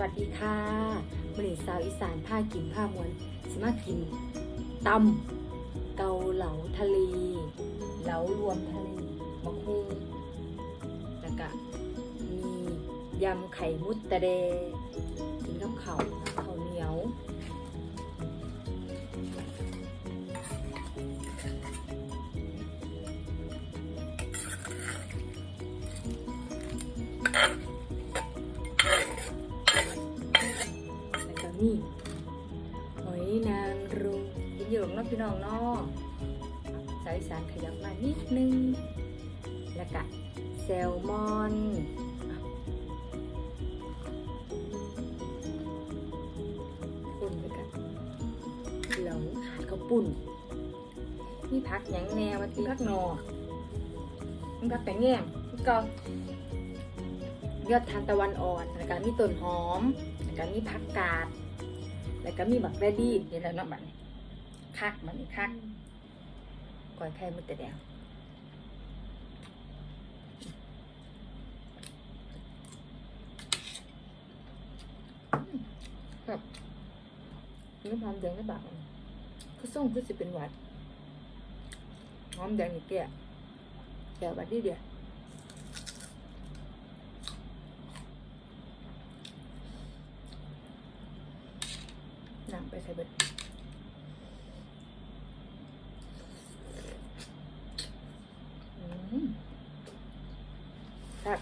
วัสดีค่ะมริสาวอีสานผ้ากินผ้ามวนสิมากินตำเกาเหลาทะเลเหลารวมทะเลมะฮุงแล้วก็มียำไข่มุดตะเดกินกับข้าวข้า สารขยับมานิดนึง แล้วก็แซลมอนปุ่นไปกันเหลาขาดข้าวปุ่นมีผักหยังแนวมาตีผักหนอมันก็แปงแง่งก็ยอดทานตะวันอ่อนแล้วก็มีต้นหอมแล้วก็มีผักกาดแล้วก็มีบักแดดีนี่แหล้วเนาะบัดนี้คักมันนี่คัก ก้อยไข่มุดแต่แดงครับนี่หอมแดงได้บักคือส่งคือสิเป็นหวัดหอมแดงนี่แก่แก่หวัดดีเดียว น้ำไปใส่เบิดอืมครับ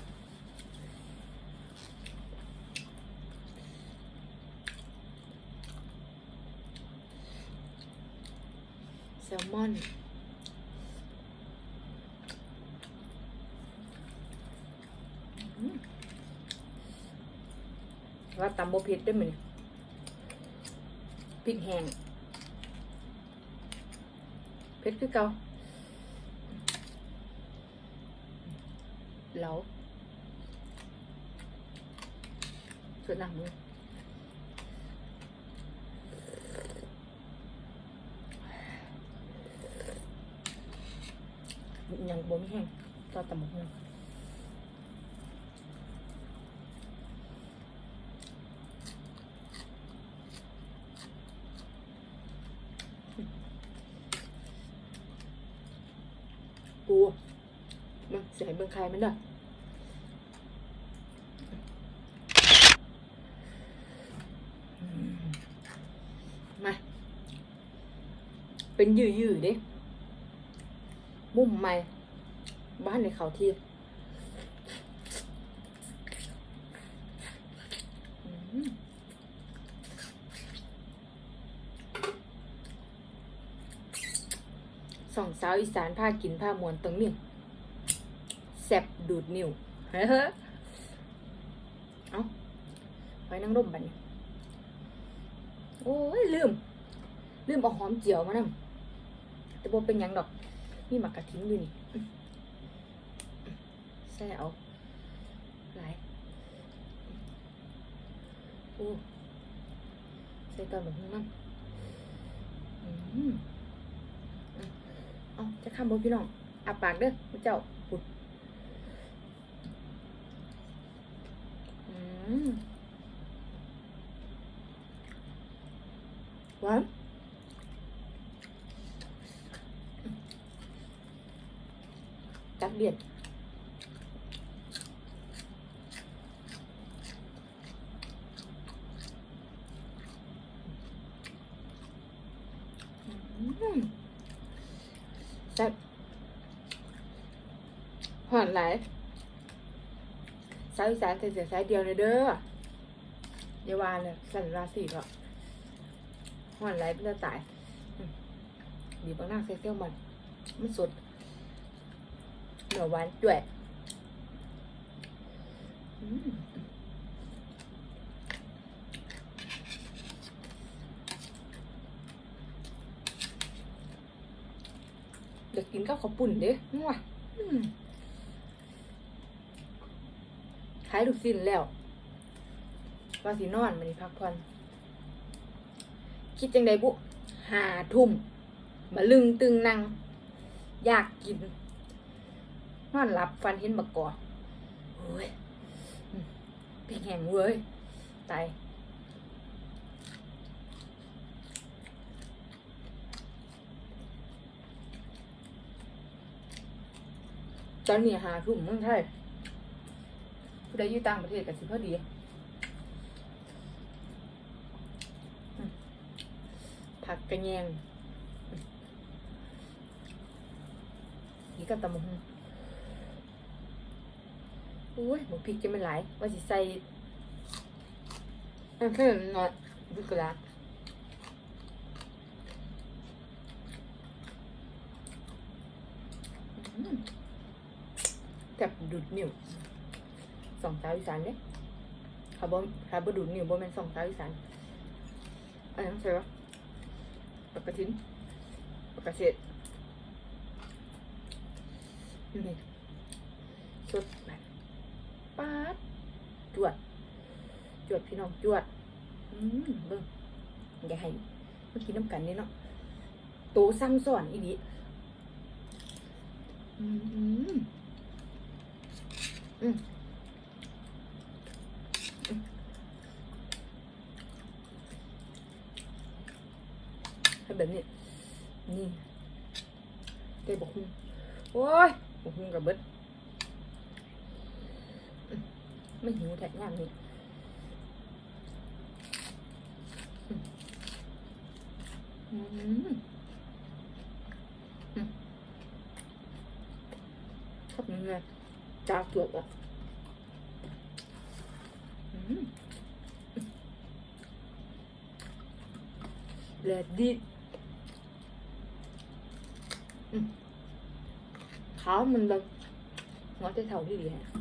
แซ ลมอน ว่าตำโบเผ็ดได้ไหมเนี่ยพริกแห้งเผ็ดคือเก่าแล้วส่วนหนังมือยั ยังบ่มีแห้งก็ตำหมกนึงปูมันเสียเบิ่งใครมันเด้ออืมมา เป็นยืดๆเด้ มุมใหม่ บ้านในเขาที่สองสาวอีสานผ้ากินผ้ามวนตรงนี้แซบดูดนิ้วเฮ้อเอาไว้นั่งร่มบันโอ้ยลืม ลืมเอาหอมเจียวมานำแต่บ่เป็นยังดอก มีหมักกระทิ้งอยู่นี่แซ่เอาหลายโอ้ใส่ตอนหมูหุ้น้ำเอาจะข้ามบ่พี่น้องอาปากเด้อพระเจ้าปุดอืมหวานจัก เบียดอืมแซ่บหอนหลยสาวอีสานใส่เสียสายเดียวเลยเด้ออย่าวานเลยสั่นราศีก็หอนหลายเป็นจะตายบีบบางหน้าใส่เซี่ยวมันมันสด หนียวหวานด้วยอืมเดี๋ยวกินข้าวขาวปุ่นด้ง่วยอืมขายลูกสิ้นแล้ว ว่าสินอนมันนี่พักผ่อน คิดจังใดบุหาทุ่มมาลึงตึงนั่งอยากกิน นอนหลับฟันเห็นบักกอโอ้ยเป็นแห่งเว้ยตายตอนนี้หาทุ่มเมืองไทยผู้ใดอยู่ต่างประเทศกันสิพอดีผักกระแยงนี่ก็ตำมะฮุง อ้ยหมูพริกจะไม่หลาย ว่าสิใส่อันเพิ่มหน่อยบุกละอืมจับดูดนิ้วสองสาวอีสานเนี่ยถ้าบ่ถ้าบ่ดูดนิ้วบ่แม่นสองสาวอีสานอันนั้นใช่ปะปากกระถินปากกระเสดนี่สดแบบ ป๊าดจวด จวดพี่น้องจวด อืมเบิ่งอย่าให้มากินน้ำกันนี่เนาะโตซ้ำซ้อนอีดีอืมอืมอืมอืมให้แบบนี้ นี่ได้บอกคุณโอ้ยบอกคุณกับเบิด mình hiểu thật làm gì? Thật nghe chào chuột ạ là đi khó mình đâu ngó cái thầu đi đi hả?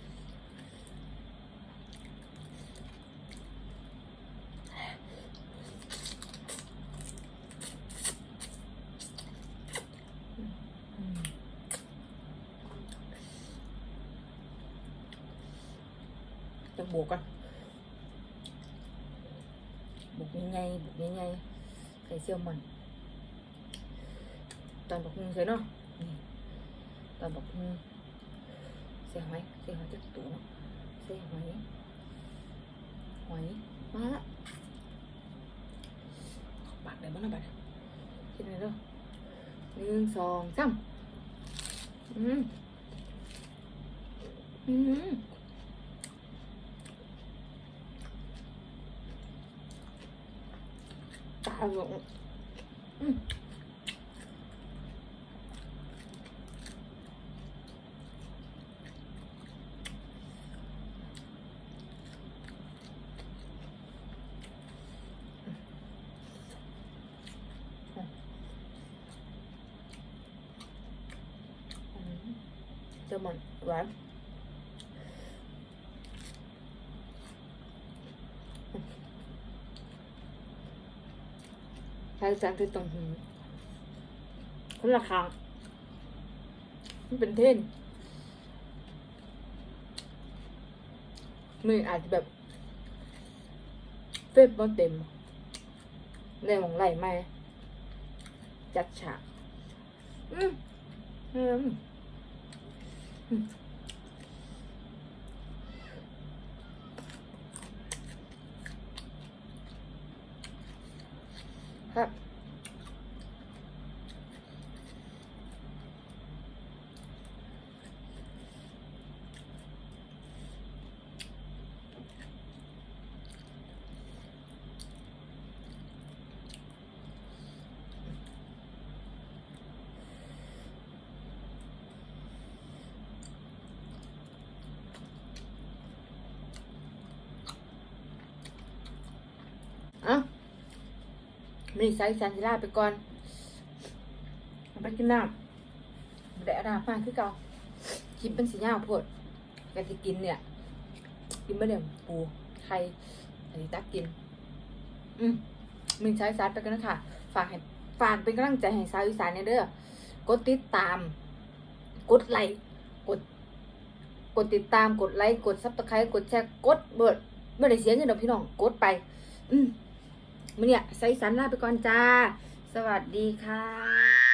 อยใส่หอยจักตัวเนาะใส่หอยหอยมาละปากได้บ้างนะบัดคิดอะไรเด้อหนึ่งสองสามอืมอืม ตาย หมดอืม cho mình và hai trang cái tầng hình คนละครั้งมันเป็นเท่นมืออาจจะแบบเฟซบอเต็มแรงของไหลไหมจัดฉาก อืมอืมอืมครับ อะ มั นี่ไซส์ซันซิล่าไปก่อนไปกินน้ำแต่อาดามาคือเก่าคลิปเป็นสียาวโพดกันจะกินเนี่ย กินไม่เดี๋ยวปูไข่อันนี้ตักกิน อืมมึงใช้ซัดไปกันนะค่ะ ฝากให้ฝากเป็นกำลังใจให้สาวอีสานเนี่ยเด้อกดติดตาม กดไลค์กด กดติดตามกดไลค์กดซับสไครต์กดแชร์กดเบิดเมื่อได้เสียเงินดอกพี่น้องกดไป อืม เนี่ยไซสันลาไปก่อนจ้า สวัสดีค่ะ